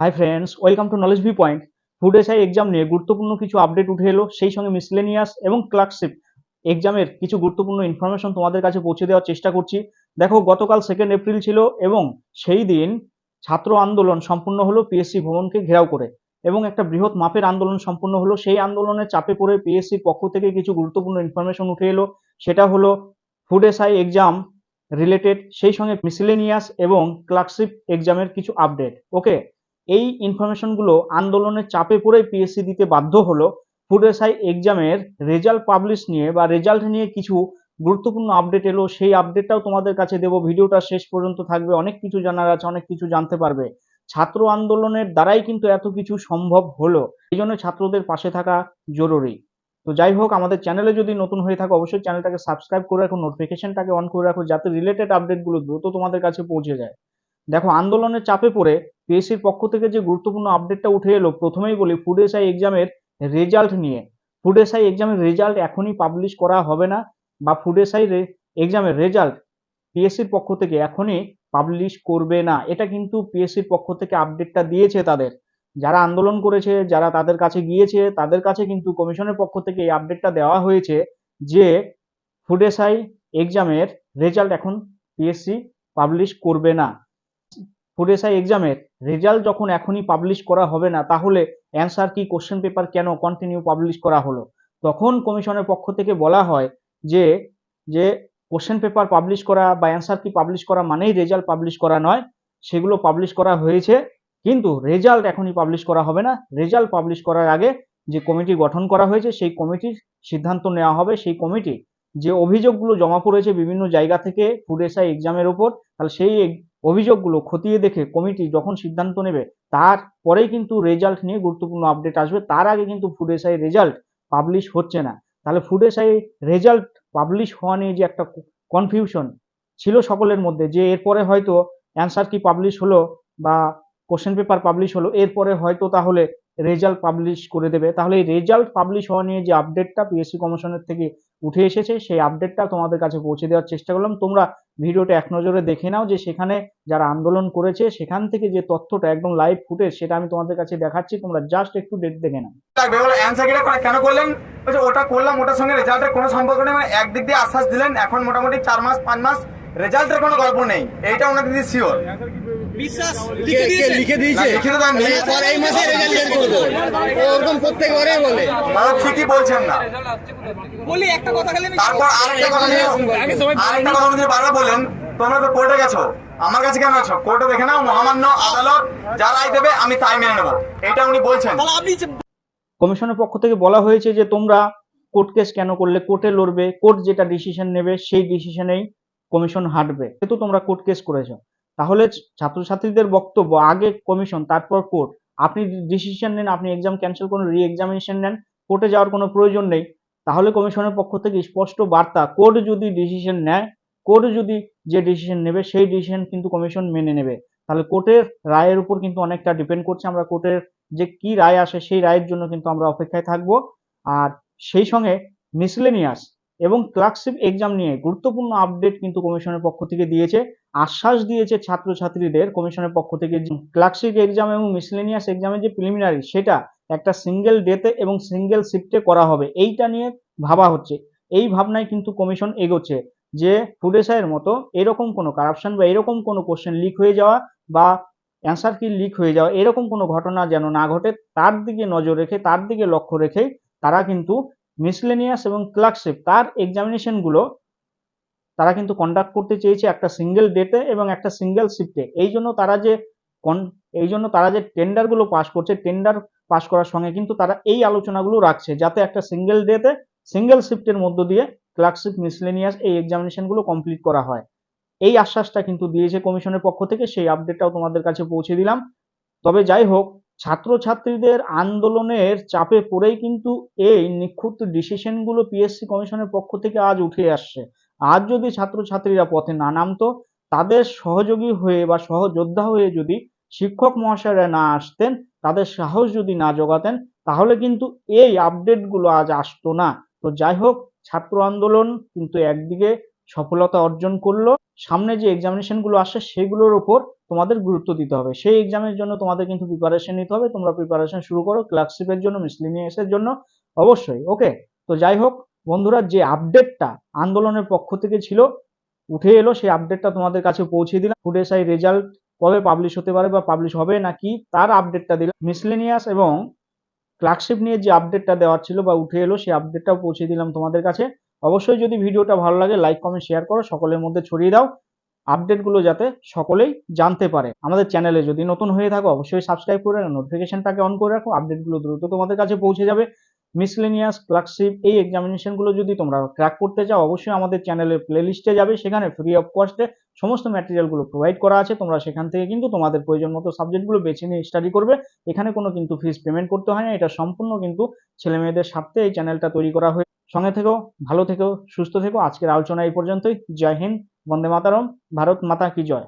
Hi friends welcome to knowledge V point food SI exam নিয়ে গুরুত্বপূর্ণ কিছু update উঠে এলো, সেই সঙ্গে মিসলেনিয়াস এবং ক্লার্কশিপ এক্সামের কিছু গুরুত্বপূর্ণ ইনফরমেশন তোমাদের কাছে পৌঁছে দেওয়ার চেষ্টা করছি। দেখো, গতকাল সেকেন্ড এপ্রিল ছিল এবং সেই দিন ছাত্র আন্দোলন সম্পূর্ণ হলো পিএসসি ভবনকে ঘেরাও করে এবং একটা বৃহৎ মাপের আন্দোলন সম্পূর্ণ হলো। সেই আন্দোলনের চাপে পড়ে পিএসসির পক্ষ থেকে কিছু গুরুত্বপূর্ণ ইনফরমেশন উঠে এলো, সেটা হলো ফুড এসআই এক্সাম রিলেটেড সেই সঙ্গে মিসলেনিয়াস এবং ক্লার্কশিপ এক্সামের কিছু আপডেট ওকে এই ইনফরমেশনগুলো আন্দোলনের চাপে পড়ে পিএসসি দিতে বাধ্য হলো। ফুড এসআই এক্সামের রেজাল্ট পাবলিশ নিয়ে বা রেজাল্ট নিয়ে কিছু গুরুত্বপূর্ণ আপডেট এলো। সেই আপডেটটাও তোমাদের কাছে দেবো। ভিডিওটা শেষ পর্যন্ত থাকবে। অনেক কিছু জানার আছে, অনেক কিছু জানতে পারবে। ছাত্র আন্দোলনের দ্বারাই কিন্তু এত কিছু সম্ভব হলো। এই জন্য ছাত্রদের পাশে থাকা জরুরি। তো যাই হোক, আমাদের চ্যানেলে যদি নতুন হয়ে থাকো, অবশ্যই চ্যানেলটাকে সাবস্ক্রাইব করে রাখো নোটিফিকেশনটাকে অন করে রাখো, যাতে রিলেটেড আপডেটগুলো দ্রুত তোমাদের কাছে পৌঁছে যায়। দেখো, আন্দোলনের চাপে পড়ে পিএসসির পক্ষ থেকে যে গুরুত্বপূর্ণ আপডেটটা উঠে এলো, প্রথমেই বলি ফুড এসআই এক্সামের রেজাল্ট নিয়ে। ফুড এসআই এক্সামের রেজাল্ট এখনই পাবলিশ করা হবে না, বা ফুড এসআই এক্সামের রেজাল্ট পিএসসির পক্ষ থেকে এখনই পাবলিশ করবে না। এটা কিন্তু পিএসসির পক্ষ থেকে আপডেটটা দিয়েছে তাদের। যারা আন্দোলন করেছে, যারা তাদের কাছে গিয়েছে, তাদের কাছে কিন্তু কমিশনের পক্ষ থেকে এই আপডেটটা দেওয়া হয়েছে যে ফুড এসআই এক্সামের রেজাল্ট এখন পিএসসি পাবলিশ করবে না। ফুড এসআই এক্সামের রেজাল্ট যখন এখনই পাবলিশ করা হবে না, তাহলে অ্যান্সার কি কোশ্চেন পেপার কেন কন্টিনিউ পাবলিশ করা হলো? তখন কমিশনের পক্ষ থেকে বলা হয় যে যে কোশ্চেন পেপার পাবলিশ করা বা অ্যান্সার কি পাবলিশ করা মানেই রেজাল্ট পাবলিশ করা নয়, সেগুলো পাবলিশ করা হয়েছে, কিন্তু রেজাল্ট এখনই পাবলিশ করা হবে না। রেজাল্ট পাবলিশ করার আগে যে কমিটি গঠন করা হয়েছে, সেই কমিটির সিদ্ধান্ত নেওয়া হবে। সেই কমিটি যে অভিযোগগুলো জমা পড়েছে বিভিন্ন জায়গা থেকে ফুড এসআই এক্সামের ওপর তাহলে সেই অভিযোগগুলো খতিয়ে দেখে কমিটি যখন সিদ্ধান্ত নেবে তারপরেই কিন্তু রেজাল্ট নিয়ে গুরুত্বপূর্ণ আপডেট আসবে। তার আগে কিন্তু ফুড এসআই রেজাল্ট পাবলিশ হচ্ছে না। তাহলে ফুড এসআই রেজাল্ট পাবলিশ হওয়া নিয়ে যে একটা কনফিউশন ছিল সকলের মধ্যে, যে এরপরে হয়তো অ্যান্সার কি পাবলিশ হলো বা কোশ্চেন পেপার পাবলিশ হলো, এরপরে হয়তো তাহলে রেজাল্ট পাবলিশ করে দেবে। তাহলে এই রেজাল্ট পাবলিশ হওয়া নিয়ে যে আপডেটটা পিএসসি কমিশনের থেকে উঠে এসেছে, সেই আপডেটটা তোমাদের কাছে পৌঁছে দেওয়ার চেষ্টা করলাম। তোমরা ভিডিওটা এক নজরে দেখে নাও যে সেখানে যারা আন্দোলন করেছে, সেখান থেকে যে তথ্যটা একদম লাইভ ফুটেজ সেটা আমি তোমাদের কাছে দেখাচ্ছি। তোমরা জাস্ট একটু ডেট দেখে নাও। কেন করলেন? ওটা করলাম, ওটার সঙ্গে রেজাল্টের কোনো সম্পর্ক নেই মানে একদিক দিয়ে আশ্বাস দিলেন, এখন মোটামুটি চার মাস, পাঁচ মাস রেজাল্টের কোনো গল্প নেই। এইটা ওনাদের শিওর বিশ্বাস লিখে দিয়েছে? লিখিত তো আমি এই মাসে রেজাল্ট বের করব। ও একদম প্রত্যেকবারে বলে। তারা ঠিকই বলছেন না। বলি একটা কথা তারপর আরেকটা কথা নিয়ে আরেকটা কথা নিয়ে বারবার বলেন তোমরা তো কোর্টে গেছো। আমার কাছে কেন আছো? কোর্টে দেখে নাও মহামান্য আদালত যা রায় দেবে আমি তাই মেনে নেব। এটা উনি বলছেন। কমিশনের পক্ষ থেকে বলা হয়েছে যে তোমরা কোর্ট কেস কেন করলে? কোর্টে লড়বে কোর্ট যেটা ডিসিশন নেবে সেই ডিসিশনেই কমিশন হাঁটবে। যেহেতু তোমরা কোর্ট কেস করেছ। তাহলে ছাত্রছাত্রীদের বক্তব্য, আগে কমিশন তারপর কোর্ট আপনি ডিসিশন নেন, আপনি এক্সাম ক্যান্সেল করুন রি এক্সামিনেশন নেন কোর্টে যাওয়ার কোনো প্রয়োজন নেই, তাহলে কমিশনের পক্ষ থেকে স্পষ্ট বার্তা কোর্ট যদি ডিসিশন নেয় কোর্ট যদি যে ডিসিশন নেবে, সেই ডিসিশন কিন্তু কমিশন মেনে নেবে। তাহলে কোর্টের রায়ের উপর কিন্তু অনেকটা ডিপেন্ড করছে, আমরা কোর্টের যে কি রায় আসে, সেই রায়ের জন্য কিন্তু আমরা অপেক্ষায় থাকব। আর সেই সঙ্গে মিসলেনিয়াস এবং ক্লার্কশিপ এক্সাম নিয়ে গুরুত্বপূর্ণ আপডেট কিন্তু কমিশনের পক্ষ থেকে দিয়েছে। আশ্বাস দিয়েছে ছাত্রছাত্রীদের কমিশনের পক্ষ থেকে ক্লার্কশিপ এক্সাম এবং মিসলেনিয়াস এক্সামের যে প্রিলিমিনারি সেটা একটা সিঙ্গেল ডেতে এবং সিঙ্গেল শিফটে করা হবে। এইটা নিয়ে ভাবা হচ্ছে। এই ভাবনায় কিন্তু কমিশন এগোচ্ছে যে ফুডেসাইয়ের মতো এরকম কোনো কারাপশন বা এরকম কোনো কোশ্চেন লিক হয়ে যাওয়া বা অ্যান্সার কি লিক হয়ে যাওয়া, এরকম কোনো ঘটনা যেন না ঘটে, তার দিকে নজর রেখে, তার দিকে লক্ষ্য রেখে তারা কিন্তু মিসলেনিয়াস এবং ক্লার্কশিপ তার এক্সামিনেশনগুলো তারা কিন্তু কন্ডাক্ট করতে চেয়েছে একটা সিঙ্গেল ডেটে এবং একটা সিঙ্গেল শিফটে এই জন্য তারা যে এই জন্য তারা যে টেন্ডারগুলো পাস করছে টেন্ডার পাস করার সঙ্গে কিন্তু তারা এই আলোচনাগুলো রাখছে, যাতে একটা সিঙ্গেল ডেতে সিঙ্গেল শিফটের মধ্য দিয়ে ক্লার্কশিপ মিসলেনিয়াস এই এক্সামিনেশনগুলো কমপ্লিট করা হয়। এই আশ্বাসটা কিন্তু দিয়েছে কমিশনের পক্ষ থেকে, সেই আপডেটটাও তোমাদের কাছে পৌঁছে দিলাম। তবে যাই হোক ছাত্রছাত্রীদের আন্দোলনের চাপে পড়েই কিন্তু এই নিখুঁত ডিসিশনগুলো পিএসসি কমিশনের পক্ষ থেকে আজ উঠে আসছে। আজ যদি ছাত্রছাত্রীরা পথে না নামতো, তাদের সহযোগী হয়ে বা সহযোদ্ধা হয়ে যদি শিক্ষক মহাশয়রা না আসতেন, তাদের সাহস যদি না জোগাতেন, তাহলে কিন্তু এই আপডেটগুলো আজ আসতো না। তো যাই হোক, ছাত্র আন্দোলন কিন্তু একদিকে সফলতা অর্জন করল, সামনে যে এক্সামিনেশনগুলো আসছে, সেগুলোর উপর তোমাদের গুরুত্ব দিতে হবে। সেই এক্সামের জন্য তোমাদের কিন্তু প্রিপারেশন নিতে হবে। তোমরা প্রিপারেশন শুরু করো ক্লার্কশিপের জন্য মিসলিনিয়াসের জন্য। অবশ্যই ওকে তো যাই হোক, বন্ধুরা, যে আপডেটটা আন্দোলনের পক্ষ থেকে ছিল, উঠে এলো, সেই আপডেটটা তোমাদের কাছে পৌঁছে দিলাম। ফুড এসআই রেজাল্ট কবে পাবলিশ হতে পারে বা পাবলিশ হবে নাকি তার আপডেটটা দিলাম। মিসলেনিয়াস এবং ক্লার্কশিপ নিয়ে যে আপডেটটা দেওয়ার ছিল বা উঠে এলো, সেই আপডেটটাও পৌঁছে দিলাম তোমাদের কাছে। অবশ্যই যদি ভিডিওটা ভালো লাগে লাইক কমেন্ট শেয়ার করো। সকলের মধ্যে ছড়িয়ে দাও। আপডেটগুলো যাতে সকলেই জানতে পারে। আমাদের চ্যানেলে যদি নতুন হয়ে থাকো, অবশ্যই সাবস্ক্রাইব করে নোটিফিকেশনটাকে অন করে রাখো আপডেটগুলো দ্রুত তোমাদের কাছে পৌঁছে যাবে। মিসলেনিয়াস ক্লার্কশিপ এই এক্সামিনেশনগুলো যদি তোমরা ক্র্যাক করতে চাও, অবশ্যই আমাদের চ্যানেলের প্লেলিস্টে যাবে। সেখানে ফ্রি অফ কস্টে সমস্ত ম্যাটেরিয়ালগুলো প্রোভাইড করা আছে। তোমরা সেখান থেকে কিন্তু তোমাদের প্রয়োজন মতো সাবজেক্টগুলো বেছে নিয়ে স্টাডি করবে। এখানে কোনো কিন্তু ফিস পেমেন্ট করতে হয় না। এটা সম্পূর্ণ কিন্তু ছেলে মেয়েদের স্বার্থে এই চ্যানেলটা তৈরি করা হয়ে সঙ্গে থেকেও, ভালো থেকেও, সুস্থ থেকো আজকের আলোচনা এই পর্যন্তই। জয় হিন্দ। বন্দে মাতারম ভারত মাতা কি জয়?